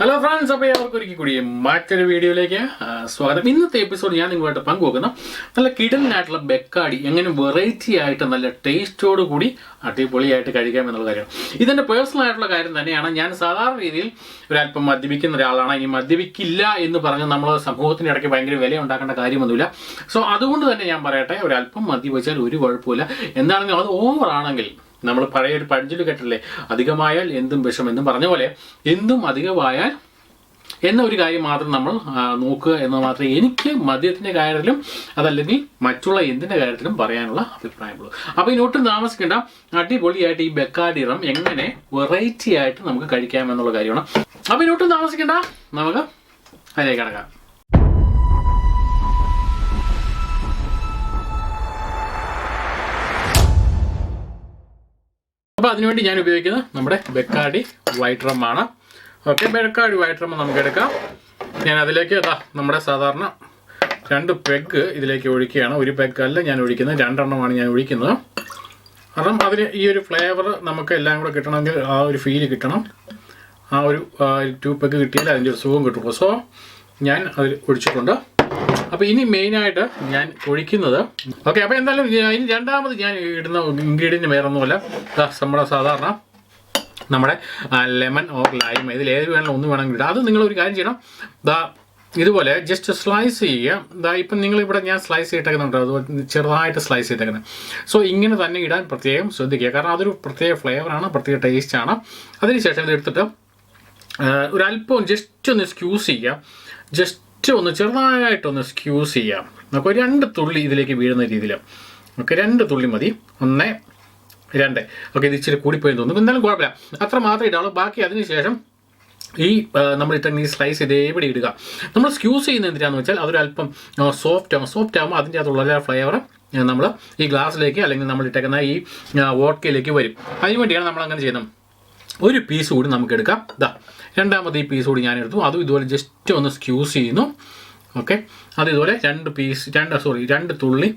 Hello friends അപ്പോൾ അവർക്ക് ഒരിക്കൽ കൂടി മറ്റൊരു വീഡിയോയിലേക്ക് സ്വാഗതം. ഇന്നത്തെ എപ്പിസോഡ് ഞാൻ നിങ്ങളുമായിട്ട് പങ്കുവെക്കുന്ന. നല്ല കിടലിനായിട്ടുള്ള ബെക്കാടി എങ്ങനെ വെറൈറ്റി ആയിട്ട് നല്ല ടേസ്റ്റോട് കൂടി അടിപൊളിയായിട്ട് കഴിക്കാം എന്നുള്ള കാര്യം ഇതെന്റെ പേഴ്സണൽ ആയിട്ടുള്ള കാര്യം തന്നെയാണ്. ഞാൻ സാധാരണ രീതിയിൽ ഒരല്പം മദ്യപിക്കുന്ന ഒരാളാണ്. ഇനി മദ്യപിക്കില്ല എന്ന് പറഞ്ഞ് നമ്മൾ സമൂഹത്തിന്റെ ഇടയ്ക്ക് ഭയങ്കര വില ഉണ്ടാക്കേണ്ട കാര്യമൊന്നുമില്ല. സോ അതുകൊണ്ട് തന്നെ ഞാൻ പറയട്ടെ ഒരല്പം മദ്യപിച്ചാൽ ഒരു കുഴപ്പമില്ല എന്താണെങ്കിലും അത് ഓവർ ആണെങ്കിൽ നമ്മൾ പഴയ ഒരു പഴഞ്ചൊല്ലി കേട്ടില്ലേ അധികമായാൽ എന്തും വിഷം എന്നും പറഞ്ഞ പോലെ എന്തും അധികമായാൽ എന്ന ഒരു കാര്യം മാത്രം നമ്മൾ നോക്കുക എന്ന് മാത്രമേ എനിക്ക് മദ്യത്തിന്റെ കാര്യത്തിലും അതല്ലെങ്കിൽ മറ്റുള്ള എന്തിന്റെ കാര്യത്തിലും പറയാനുള്ള അഭിപ്രായമുള്ളൂ. അപ്പോൾ ഇനൊട്ടും താമസിക്കേണ്ട അടിപൊളിയായിട്ട് ഈ ബെക്കാഡിറം എങ്ങനെ വെറൈറ്റി ആയിട്ട് നമുക്ക് കഴിക്കാം എന്നുള്ള കാര്യമാണ്. അപ്പോൾ ഇനൊട്ടും താമസിക്കേണ്ട നമുക്ക് അതിലേക്ക് കിടക്കാം. അപ്പോൾ അതിനുവേണ്ടി ഞാൻ ഉപയോഗിക്കുന്നത് നമ്മുടെ ബെക്കാടി വൈറ്റ് റം ആണ്. ഓക്കെ ബെക്കാടി വൈറ്റ് റം നമുക്ക് എടുക്കാം. ഞാൻ അതിലേക്ക് ഇതാ നമ്മുടെ സാധാരണ രണ്ട് പെഗ് ഇതിലേക്ക് ഒഴിക്കുകയാണ്. ഒരു പെഗ്ഗല്ല ഞാൻ ഒഴിക്കുന്നത് രണ്ടെണ്ണമാണ് ഞാൻ ഒഴിക്കുന്നത്. കാരണം അതിന് ഈ ഒരു ഫ്ലേവർ നമുക്ക് എല്ലാം കൂടെ കിട്ടണമെങ്കിൽ ആ ഒരു ഫീൽ കിട്ടണം. ആ ഒരു ടു പെഗ് കിട്ടിയാൽ അതിന്റെ ഒരു സുഖം കിട്ടുള്ളൂ സോ ഞാൻ അതിൽ ഒഴിച്ചിട്ടുണ്ട്. അപ്പോൾ ഇനി മെയിനായിട്ട് ഞാൻ ഒഴിക്കുന്നത്. ഓക്കെ അപ്പോൾ എന്തായാലും രണ്ടാമത് ഞാൻ ഇടുന്ന ഇൻഗ്രീഡിയന്റ് വേറെ ഒന്നുമല്ല ദാ നമ്മുടെ സാധാരണ നമ്മുടെ ലെമൺ ഓർ ലൈം ഇതിൽ ഏത് വേണമെങ്കിലും ഒന്ന് വേണമെങ്കിൽ ഇടാം. അത് നിങ്ങൾ ഒരു കാര്യം ചെയ്യണം. ദാ ഇതുപോലെ ജസ്റ്റ് സ്ലൈസ് ചെയ്യുക. ദാ ഇപ്പം നിങ്ങളിവിടെ ഞാൻ സ്ലൈസ് ചെയ്തിട്ടേക്കുന്നുണ്ട് അതുപോലെ ചെറുതായിട്ട് സ്ലൈസ് ചെയ്തേക്കുന്നത് സോ ഇങ്ങനെ തന്നെ ഇടാൻ പ്രത്യേകം ശ്രദ്ധിക്കുക. കാരണം അതൊരു പ്രത്യേക ഫ്ലേവറാണ് പ്രത്യേക ടേസ്റ്റാണ് അതിനുശേഷം ഇത് എടുത്തിട്ട് ഒരല്പം ജസ്റ്റ് ഒന്ന് സ്ക്യൂസ് ചെയ്യുക. ജസ്റ്റ് ഒന്ന് ചെറുതായിട്ടൊന്ന് സ്ക്യൂസ് ചെയ്യാം. നമുക്ക് രണ്ട് തുള്ളി ഇതിലേക്ക് വീഴുന്ന രീതിയിൽ. നമുക്ക് രണ്ട് തുള്ളി മതി. ഒന്ന് രണ്ട്. ഓക്കെ ഇത് ഇച്ചിരി കൂടിപ്പോയി തോന്നുന്നു. എന്തായാലും കുഴപ്പമില്ല. അത്ര മാത്രമേ ഇടാവുള്ളൂ. ബാക്കി അതിന് ശേഷം ഈ നമ്മൾ ഇട്ട ഈ സ്ലൈസ് ഇതേപടി ഇടുക. നമ്മൾ സ്ക്യൂസ് ചെയ്യുന്നത് എന്തിനാന്ന് വെച്ചാൽ അതൊരല്പം സോഫ്റ്റ് ആകും സോഫ്റ്റ് ആകുമ്പോൾ അതിന്റെ അകത്തുള്ള ഫ്ലേവർ നമ്മൾ ഈ ഗ്ലാസ്സിലേക്ക് അല്ലെങ്കിൽ നമ്മൾ ഇട്ടേക്കുന്ന ഈ വോട്ടയിലേക്ക് വരും. അതിനുവേണ്ടിയാണ് നമ്മൾ അങ്ങനെ ചെയ്യുന്നത്. ഒരു പീസ് കൂടി നമുക്ക് എടുക്കാം ഇതാ രണ്ടാമത് ഈ പീസ് കൂടി ഞാൻ എടുത്തു അതും ഇതുപോലെ ജസ്റ്റ് ഒന്ന് സ്ക്യൂസ് ചെയ്യുന്നു. ഓക്കെ അത് ഇതുപോലെ രണ്ട് പീസ് രണ്ട് സോറി രണ്ട് തുള്ളി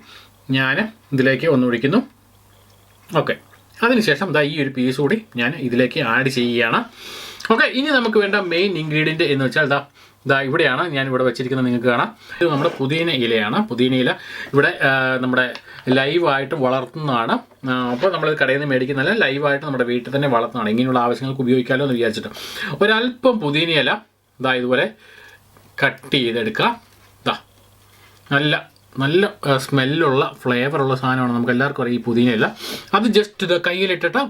ഞാൻ ഇതിലേക്ക് ഒന്ന് ഒഴിക്കുന്നു. ഓക്കെ അതിനുശേഷം ദാ ഈ ഒരു പീസ് കൂടി ഞാൻ ഇതിലേക്ക് ആഡ് ചെയ്യുകയാണ്. ഓക്കെ ഇനി നമുക്ക് വേണ്ട മെയിൻ ഇൻഗ്രീഡിയന്റ് എന്ന് വെച്ചാൽ ദാ ദാ ഇവിടെയാണ് ഞാൻ ഇവിടെ വെച്ചിരിക്കുന്നത് നിങ്ങൾക്ക് കാണാം. ഇത് നമ്മുടെ പുതിന ഇലയാണ്. പുതിന ഇല ഇവിടെ നമ്മുടെ ലൈവായിട്ട് വളർത്തുന്നതാണ്. അപ്പോൾ നമ്മൾ കടയിൽ നിന്ന് മേടിക്കുന്നതല്ല ലൈവായിട്ട് നമ്മുടെ വീട്ടിൽ തന്നെ വളർത്തുന്നതാണ്. ഇങ്ങനെയുള്ള ആവശ്യങ്ങൾക്ക് ഉപയോഗിക്കാമല്ലോ എന്ന് വിചാരിച്ചിട്ട്. ഒരല്പം പുതിന ഇല ഇതാ ഇതുപോലെ കട്ട് ചെയ്തെടുക്കുക. ഇതാ നല്ല നല്ല സ്മെല്ലുള്ള ഫ്ലേവറുള്ള സാധനമാണ് നമുക്ക് എല്ലാവർക്കും അറിയാം ഈ പുതിനയില അത് ജസ്റ്റ് ഇത് കയ്യിലിട്ടിട്ട്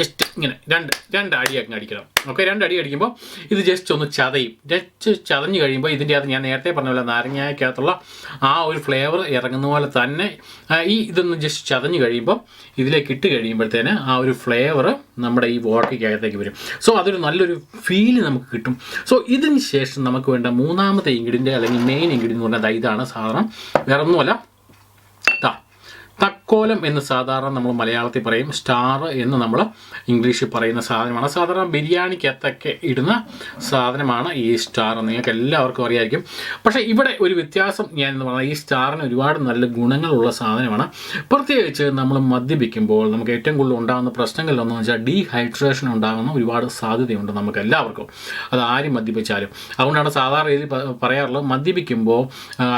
ജസ്റ്റ് ഇങ്ങനെ രണ്ട് രണ്ട് അടി അങ്ങ് അടിക്കണം. ഓക്കെ രണ്ട് അടി അടിക്കുമ്പോൾ ഇത് ജസ്റ്റ് ഒന്ന് ചതയും. ജസ്റ്റ് ചതഞ്ഞ് കഴിയുമ്പോൾ ഇതിന്റെ അകത്ത് ഞാൻ നേരത്തെ പറഞ്ഞ പോലെ നാരങ്ങയ്ക്കകത്തുള്ള ആ ഒരു ഫ്ലേവർ ഇറങ്ങുന്ന പോലെ തന്നെ ഈ ഇതൊന്ന് ജസ്റ്റ് ചതഞ്ഞ് കഴിയുമ്പോൾ ഇതിലേക്ക് ഇട്ട് കഴിയുമ്പോഴത്തേന് ആ ഒരു ഫ്ലേവർ നമ്മുടെ ഈ വോട്ടയ്ക്കകത്തേക്ക് വരും. സോ അതൊരു നല്ലൊരു ഫീൽ നമുക്ക് കിട്ടും. സോ ഇതിന് ശേഷം നമുക്ക് വേണ്ട മൂന്നാമത്തെ ഇൻഗ്രീഡിയന്റ് അല്ലെങ്കിൽ മെയിൻ ഇൻഗ്രീഡിയന്റ് എന്ന് പറഞ്ഞാൽ ഇതാണ് സാധനം. വേറെ ഒന്നുമല്ല തക്കോലം എന്ന് സാധാരണ നമ്മൾ മലയാളത്തിൽ പറയും സ്റ്റാർ എന്ന് നമ്മൾ ഇംഗ്ലീഷിൽ പറയുന്ന സാധനമാണ്. സാധാരണ ബിരിയാണിക്കകത്തൊക്കെ ഇടുന്ന സാധനമാണ് ഈ സ്റ്റാർ നിങ്ങൾക്ക് എല്ലാവർക്കും അറിയായിരിക്കും. പക്ഷേ ഇവിടെ ഒരു വ്യത്യാസം ഞാൻ എന്ന് പറഞ്ഞാൽ ഈ സ്റ്റാറിന് ഒരുപാട് നല്ല ഗുണങ്ങളുള്ള സാധനമാണ്. പ്രത്യേകിച്ച് നമ്മൾ മദ്യപിക്കുമ്പോൾ നമുക്ക് ഏറ്റവും കൂടുതൽ ഉണ്ടാകുന്ന പ്രശ്നങ്ങളിലൊന്നും വെച്ചാൽ ഡീഹൈഡ്രേഷൻ ഉണ്ടാകുന്ന ഒരുപാട് സാധ്യതയുണ്ട് നമുക്ക് എല്ലാവർക്കും. അത് ആരും മദ്യപിച്ചാലും. അതുകൊണ്ടാണ് സാധാരണ രീതിയിൽ പറയാറുള്ളത് മദ്യപിക്കുമ്പോൾ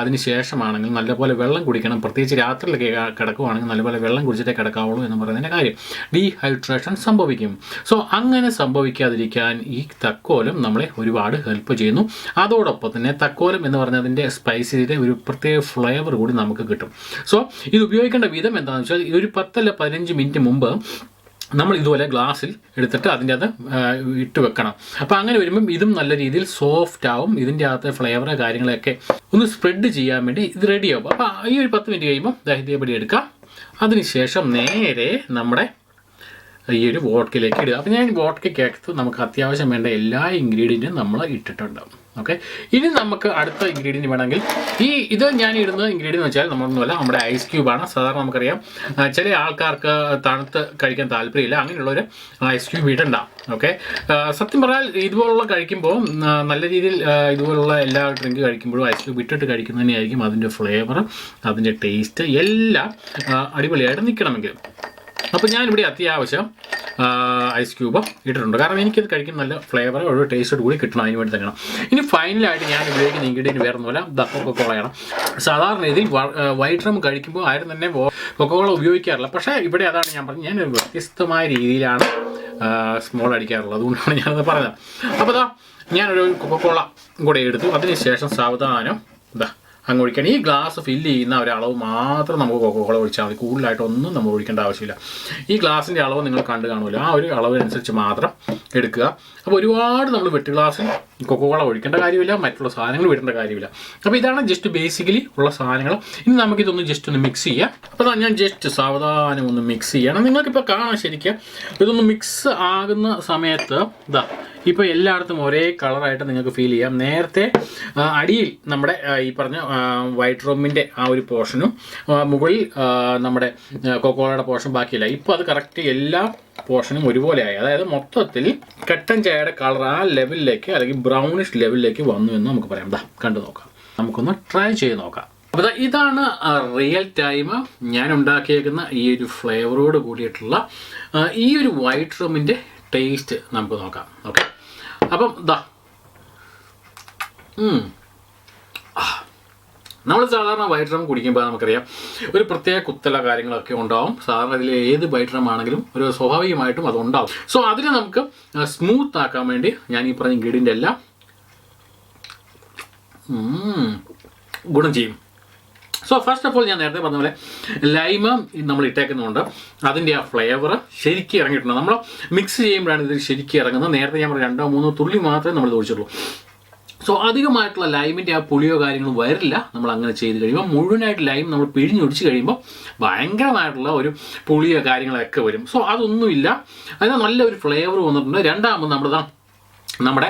അതിന് ശേഷമാണെങ്കിൽ നല്ലപോലെ വെള്ളം കുടിക്കണം. പ്രത്യേകിച്ച് രാത്രിയിലൊക്കെ കിടക്കുവാണെങ്കിൽ നല്ലപോലെ വെള്ളം കുടിച്ചിട്ടേ കിടക്കാവുള്ളൂ എന്ന് പറയുന്നതിന്റെ കാര്യം. ഡീഹൈഡ്രേഷൻ സംഭവിക്കും. സോ അങ്ങനെ സംഭവിക്കാതിരിക്കാൻ ഈ തക്കോലം നമ്മളെ ഒരുപാട് ഹെൽപ്പ് ചെയ്യുന്നു. അതോടൊപ്പം തന്നെ തക്കോലം എന്ന് പറഞ്ഞതിന്റെ സ്പൈസിന്റെ ഒരു പ്രത്യേക ഫ്ലേവർ കൂടി നമുക്ക് കിട്ടും. സോ ഇത് ഉപയോഗിക്കേണ്ട വിധം എന്താണെന്ന് വെച്ചാൽ ഒരു പത്തല്ല പതിനഞ്ച് മിനിറ്റ് മുമ്പ് നമ്മൾ ഇതുപോലെ ഗ്ലാസ്സിൽ എടുത്തിട്ട് അതിന്റെ അത് ഇട്ട് വെക്കണം. അപ്പോൾ അങ്ങനെ വരുമ്പം ഇതും നല്ല രീതിയിൽ സോഫ്റ്റ് ആവും. ഇതിന്റെ അകത്തെ ഫ്ലേവർ കാര്യങ്ങളൊക്കെ ഒന്ന് സ്പ്രെഡ് ചെയ്യാൻ വേണ്ടി ഇത് റെഡിയാവും അപ്പോൾ ഈ ഒരു പത്ത് മിനിറ്റ് കഴിയുമ്പോൾ ദാ പൊടി എടുക്കാം അതിനുശേഷം നേരെ നമ്മുടെ ഈ ഒരു വോട്ടക്കിലേക്ക് ഇടുക. അപ്പോൾ ഞാൻ വോട്ടക്കകത്ത് നമുക്ക് അത്യാവശ്യം വേണ്ട എല്ലാ ഇൻഗ്രീഡിയന്റും നമ്മൾ ഇട്ടിട്ടുണ്ട്. ഓക്കെ ഇനി നമുക്ക് അടുത്ത ഇൻഗ്രീഡിയന്റ് വേണമെങ്കിൽ ഈ ഇത് ഞാൻ ഇടുന്ന ഇൻഗ്രീഡിയന്റ് എന്ന് വെച്ചാൽ നമ്മളൊന്നുമല്ല നമ്മുടെ ഐസ് ക്യൂബാണ് സാധാരണ നമുക്കറിയാം ചില ആൾക്കാർക്ക് തണുത്ത് കഴിക്കാൻ താല്പര്യമില്ല. അങ്ങനെയുള്ളവർ ഐസ് ക്യൂബ് ഇടണ്ട. ഓക്കെ സത്യം പറഞ്ഞാൽ ഇതുപോലുള്ള കഴിക്കുമ്പോൾ നല്ല രീതിയിൽ ഇതുപോലുള്ള എല്ലാ ഡ്രിങ്ക് കഴിക്കുമ്പോഴും ഐസ് ക്യൂബ് ഇട്ടിട്ട് കഴിക്കുന്നതിനായിരിക്കും അതിന്റെ ഫ്ലേവർ അതിന്റെ ടേസ്റ്റ് എല്ലാം അടിപൊളിയായിട്ട് നിൽക്കണമെങ്കിൽ അപ്പോൾ ഞാനിവിടെ അത്യാവശ്യം ഐസ് ക്യൂബ് ഇട്ടിട്ടുണ്ട്. കാരണം എനിക്കത് കഴിക്കുന്ന നല്ല ഫ്ലേവർ ഒരു ടേസ്റ്റോട് കൂടി കിട്ടണം അതിന് വേണ്ടി തന്നെയാണ്. ഇനി ഫൈനലായിട്ട് ഞാൻ ഉപയോഗിക്കുന്ന ഇൻഗ്രീഡിയന്റ് വേറെ പോലെ ദ കൊക്കോളയാണ് സാധാരണ രീതിയിൽ വൈറ്റ് റം കഴിക്കുമ്പോൾ ആരും തന്നെ കൊക്കോള ഉപയോഗിക്കാറില്ല. പക്ഷേ ഇവിടെ അതാണ് ഞാൻ പറഞ്ഞത്. ഞാൻ വ്യത്യസ്തമായ രീതിയിലാണ് സ്മോൾ അടിക്കാറുള്ളത്. അതുകൊണ്ടാണ് ഞാനത് പറഞ്ഞത്. അപ്പോൾ ദാ ഞാനൊരു കൊക്കോള കൂടെ എടുത്തു. അതിനുശേഷം സാവധാനം ഇതാ അങ്ങ് ഒഴിക്കണം. ഈ ഗ്ലാസ് ഫില്ല് ചെയ്യുന്ന അളവ് മാത്രം നമുക്ക് കൊക്കോള ഒഴിച്ചാൽ മതി. കൂടുതലായിട്ടൊന്നും നമ്മൾ ഒഴിക്കേണ്ട ആവശ്യമില്ല. ഈ ഗ്ലാസിന്റെ അളവ് നിങ്ങൾ കണ്ടു കാണുമല്ലോ. ആ ഒരു അളവിനനുസരിച്ച് മാത്രം എടുക്കുക. അപ്പോൾ ഒരുപാട് നമ്മൾ വെട്ട് ഗ്ലാസ്സിൽ കൊക്കോള ഒഴിക്കേണ്ട കാര്യമില്ല മറ്റുള്ള സാധനങ്ങൾ വിടേണ്ട കാര്യമില്ല. അപ്പോൾ ഇതാണ് ജസ്റ്റ് ബേസിക്കലി ഉള്ള സാധനങ്ങൾ. ഇനി നമുക്കിതൊന്ന് ജസ്റ്റ് ഒന്ന് മിക്സ് ചെയ്യാം. അപ്പോൾ ഞാൻ ജസ്റ്റ് സാവധാനം ഒന്ന് മിക്സ് ചെയ്യണം. നിങ്ങൾക്കിപ്പോൾ കാണാം ശരിക്കും ഇതൊന്ന് മിക്സ് ആകുന്ന സമയത്ത് ഇതാ ഇപ്പോൾ എല്ലായിടത്തും ഒരേ കളറായിട്ട് നിങ്ങൾക്ക് ഫീൽ ചെയ്യാം. നേരത്തെ അടിയിൽ നമ്മുടെ ഈ പറഞ്ഞ വൈറ്റ് റൂമിന്റെ ആ ഒരു പോർഷനും മുകളിൽ നമ്മുടെ കൊക്കോളയുടെ പോർഷൻ ബാക്കിയില്ല. ഇപ്പോൾ അത് കറക്റ്റ് എല്ലാ പോർഷനും ഒരുപോലെയായി. അതായത് മൊത്തത്തിൽ കട്ടൻ ചായയുടെ കളർ ആ ലെവലിലേക്ക് അല്ലെങ്കിൽ ബ്രൗണിഷ് ലെവലിലേക്ക് വന്നു എന്ന് നമുക്ക് പറയാം. ദാ കണ്ടു നോക്കാം. നമുക്കൊന്ന് ട്രൈ ചെയ്ത് നോക്കാം. അപ്പോൾ ഇതാണ് റിയൽ ടൈം ഞാൻ ഉണ്ടാക്കിയേക്കുന്ന ഈ ഒരു ഫ്ലേവറോട് കൂടിയിട്ടുള്ള ഈ ഒരു വൈറ്റ് റൂമിന്റെ ടേസ്റ്റ് നമുക്ക് നോക്കാം. ഓക്കെ? അപ്പം ദാ. നമ്മൾ സാധാരണ വൈറ്റ് റം കുടിക്കുമ്പോൾ നമുക്കറിയാം ഒരു പ്രത്യേക കുത്തല കാര്യങ്ങളൊക്കെ ഉണ്ടാവും. സാധാരണ ഇതിൽ ഏത് വൈറ്റ് റം ആണെങ്കിലും ഒരു സ്വാഭാവികമായിട്ടും അത് ഉണ്ടാവും. സോ അതിനെ നമുക്ക് സ്മൂത്ത് ആക്കാൻ വേണ്ടി ഞാൻ ഈ പറഞ്ഞ ഇൻഗ്രീഡിയന്റ് എല്ലാം ഗുണം ചെയ്യും. സോ ഫസ്റ്റ് ഓഫ് ഓൾ ഞാൻ നേരത്തെ പറഞ്ഞ പോലെ ലൈമ് നമ്മൾ ഇട്ടേക്കുന്നുണ്ട് അതിന്റെ ആ ഫ്ലേവർ ശരിക്കും ഇറങ്ങിയിട്ടുണ്ട്. നമ്മൾ മിക്സ് ചെയ്യുമ്പോഴാണ് ഇത് ശരിക്കും ഇറങ്ങുന്നത്. നേരത്തെ ഞാൻ പറഞ്ഞ രണ്ടോ മൂന്നോ തുള്ളി മാത്രമേ നമ്മൾ ഒഴിച്ചുള്ളൂ. സോ അധികമായിട്ടുള്ള ലൈമിന്റെ ആ പുളിയോ കാര്യങ്ങളും വരില്ല. നമ്മൾ അങ്ങനെ ചെയ്ത് കഴിയുമ്പോൾ മുഴുവനായിട്ട് ലൈം നമ്മൾ പിഴിഞ്ഞൊടിച്ച് കഴിയുമ്പോൾ ഭയങ്കരമായിട്ടുള്ള ഒരു പുളിയോ കാര്യങ്ങളൊക്കെ വരും. സോ അതൊന്നുമില്ല. അതിന് നല്ലൊരു ഫ്ലേവർ വന്നിട്ടുണ്ട്. രണ്ടാമത് നമ്മുടെ നമ്മുടെ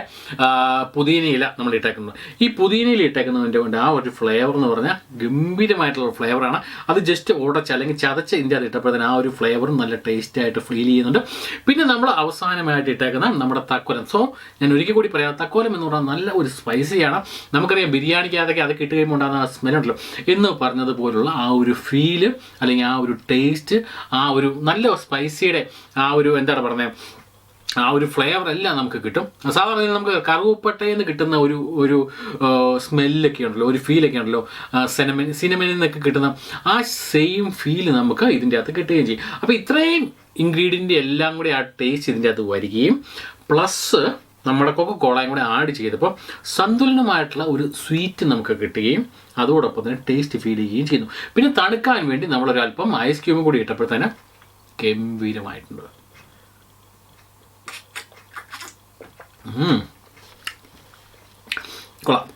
പുതിനയില നമ്മൾ ഇട്ടേക്കുന്നത്. ഈ പുതിനയില ഇട്ടേക്കുന്നതിന്റെ കൊണ്ട് ആ ഒരു ഫ്ലേവർ എന്ന് പറഞ്ഞാൽ ഗംഭീരമായിട്ടുള്ള ഫ്ലേവറാണ് അത് ജസ്റ്റ് ഉടച്ച് അല്ലെങ്കിൽ ചതച്ച ഇന്ത്യ ഇട്ടപ്പോഴത്തേന് ആ ഒരു ഫ്ലേവറും നല്ല ടേസ്റ്റായിട്ട് ഫീൽ ചെയ്യുന്നുണ്ട്. പിന്നെ നമ്മൾ അവസാനമായിട്ട് ഇട്ടേക്കുന്ന നമ്മുടെ തക്കോലം. സോ ഞാൻ ഒരിക്കൽ കൂടി പറയാം. തക്കോലം എന്ന് പറഞ്ഞാൽ നല്ല ഒരു സ്പൈസിയാണ് നമുക്കറിയാം ബിരിയാണിക്കകത്തൊക്കെ അത് കിട്ടുകയും ഉണ്ടാകുന്ന ആ സ്മെല്ലുണ്ടല്ലോ എന്ന് പറഞ്ഞതുപോലുള്ള ആ ഒരു ഫീൽ അല്ലെങ്കിൽ ആ ഒരു ടേസ്റ്റ് ആ ഒരു നല്ല സ്പൈസിയുടെ ആ ഒരു എന്താണ് പറയുന്നത് ആ ഒരു ഫ്ലേവർ എല്ലാം നമുക്ക് കിട്ടും. സാധാരണ നമുക്ക് കറുവപ്പട്ടയിൽ നിന്ന് കിട്ടുന്ന ഒരു ഒരു സ്മെല്ലൊക്കെ ഉണ്ടല്ലോ ഒരു ഫീലൊക്കെ ഉണ്ടല്ലോ. സിനിമ സിനിമയിൽ നിന്നൊക്കെ കിട്ടുന്ന ആ സെയിം ഫീൽ നമുക്ക് ഇതിന്റെ അകത്ത് കിട്ടുകയും ചെയ്യും. അപ്പോൾ ഇത്രയും ഇൻഗ്രീഡിയന്റ് എല്ലാം കൂടി ആ ടേസ്റ്റ് ഇതിന്റെ അകത്ത് വരികയും പ്ലസ് നമ്മുടെ കൊക്ക കോളയും കൂടെ ആഡ് ചെയ്തപ്പോൾ സന്തുലനമായിട്ടുള്ള ഒരു സ്വീറ്റ് നമുക്ക് കിട്ടുകയും അതോടൊപ്പം തന്നെ ടേസ്റ്റ് ഫീൽ ചെയ്യുകയും ചെയ്യുന്നു. പിന്നെ തണുക്കാൻ വേണ്ടി നമ്മളൊരല്പം ഐസ് ക്യൂബും കൂടി ഇട്ടപ്പോൾ തന്നെ ഗംഭീരമായിട്ടുണ്ട്. ഉം. കൊള്ളാം.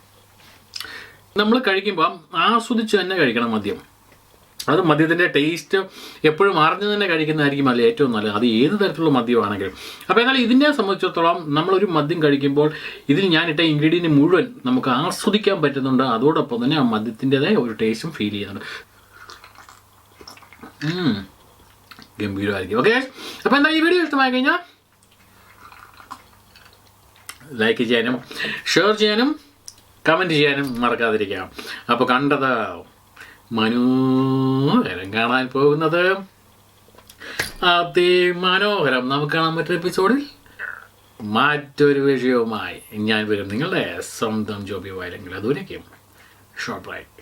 നമ്മൾ കഴിക്കുമ്പം ആസ്വദിച്ച് തന്നെ കഴിക്കണം മദ്യം. അത് മദ്യത്തിന്റെ ടേസ്റ്റ് എപ്പോഴും അറിഞ്ഞു തന്നെ കഴിക്കുന്നതായിരിക്കും അല്ല ഏറ്റവും നല്ലത്. അത് ഏത് തരത്തിലുള്ള മദ്യമാണെങ്കിലും. അപ്പോൾ എന്നാൽ ഇതിനെ സംബന്ധിച്ചിടത്തോളം നമ്മളൊരു മദ്യം കഴിക്കുമ്പോൾ ഇതിൽ ഞാനിട്ട ഇൻഗ്രീഡിയന്റ് മുഴുവൻ നമുക്ക് ആസ്വദിക്കാൻ പറ്റുന്നുണ്ട്. അതോടൊപ്പം തന്നെ ആ മദ്യത്തിന്റെതായ ഒരു ടേസ്റ്റും ഫീൽ ചെയ്യുന്നുണ്ട്. ഗംഭീരമായിരിക്കും. ഓക്കെ അപ്പോൾ എന്താ ഈ വീഡിയോ ഇഷ്ടമായി കഴിഞ്ഞാൽ ലൈക്ക് ചെയ്യാനും ഷെയർ ചെയ്യാനും കമന്റ് ചെയ്യാനും മറക്കാതിരിക്കാം അപ്പോൾ കണ്ടത് മനോഹരം കാണാൻ പോകുന്നത്. അതിമനോഹരം നമുക്ക് കാണാൻ മറ്റൊരു എപ്പിസോഡിൽ മറ്റൊരു വിഷയവുമായി. ഞാൻ വരും നിങ്ങളുടെ സ്വന്തം ജോബി വായിലെങ്കിൽ അതുവരേക്കും ഷോർട്ട് റൈറ്റ്